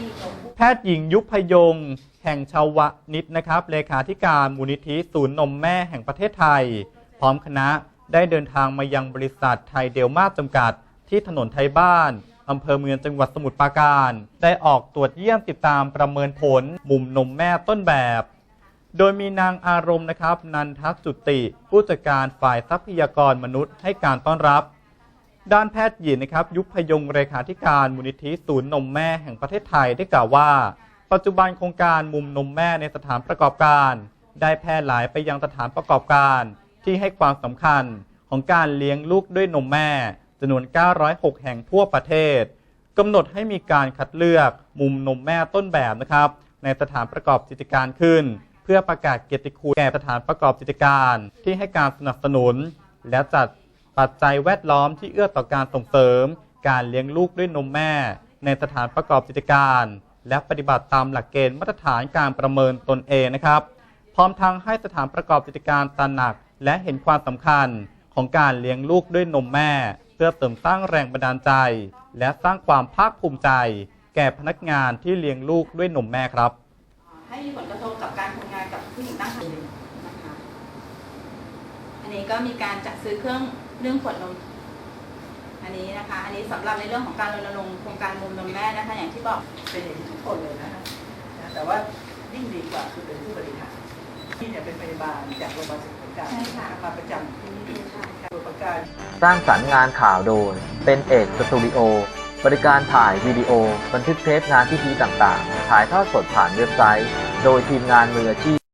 ้แพทย์หญิงยุพยง แห่งชาวนิตนะครับ เลขาธิการมูลนิธิศูนย์นมแม่แห่งประเทศไทย พร้อมคณะได้เดินทางมายังบริษัทไทยเดลมาจำกัด ที่ถนนไทยบ้านอำเภอเมืองจังหวัดสมุทรปราการ ได้ออกตรวจเยี่ยมติดตามประเมินผล มุมนมแม่ต้นแบบ โดยมีนางอารมณ์นะครับ นันทจุติ ผู้จัดการฝ่ายทรัพยากรมนุษย์ให้การต้อนรับ ด้านแพทย์หญิงนะครับ ยุพยงเลขาธิการมูลนิธิศูนย์นมแม่แห่งประเทศไทยได้กล่าวว่า ปัจจุบันโครงการมุมนมแม่ในสถานประกอบการ ได้แพร่หลายไปยังสถานประกอบการที่ให้ความสำคัญของการเลี้ยงลูกด้วยนมแม่จำนวน 906 แห่งทั่วประเทศกำหนดให้มีการคัดเลือกมุมนมแม่ต้นแบบนะครับ ในสถานประกอบกิจการขึ้น เพื่อประกาศเกียรติคุณแก่สถานประกอบกิจการ ที่ให้การสนับสนุน และจัด ปัจจัยแวดล้อมที่เอื้อต่อการส่งเสริม การเลี้ยงลูกด้วยนมแม่ ในสถานประกอบกิจการ และปฏิบัติตามหลักเกณฑ์มาตรฐานการประเมินตนเองนะครับ พร้อมทั้งให้สถานประกอบกิจการตระหนัก และเห็นความสำคัญของการเลี้ยงลูกด้วยนมแม่ เพื่อเสริมสร้างแรงบันดาลใจ และสร้างความภาคภูมิใจ แก่พนักงานที่เลี้ยงลูกด้วยนมแม่ครับ ให้มีผลกระทบกับการทำงานกับผู้หญิงตั้งครรภ์ นะคะอันนี้ก็มีการจัดซื้อเครื่องเรื่องขวดนม อันนี้นะคะ อันนี้สำหรับในเรื่องของการรณรงค์โครงการมุมนมแม่นะคะ อย่างที่บอกเป็นอย่างนี้ทุกคนเลยนะฮะนะแต่ว่ายิ่งดีกว่าคือเป็นผู้บริหารที่เนี่ยเป็นพยาบาลจากโรงพยาบาลสมุทรปราการใช่ค่ะมาประจำที่นี่สมุทรปราการสร้างสรรค์งานข่าวโดย เป็นเอกสตูดิโอบริการถ่ายวิดีโอ บันทึกเทปงานพิธีต่างๆ ถ่ายทอดสดผ่านเว็บไซต์ โดยทีมงานมืออาชีพ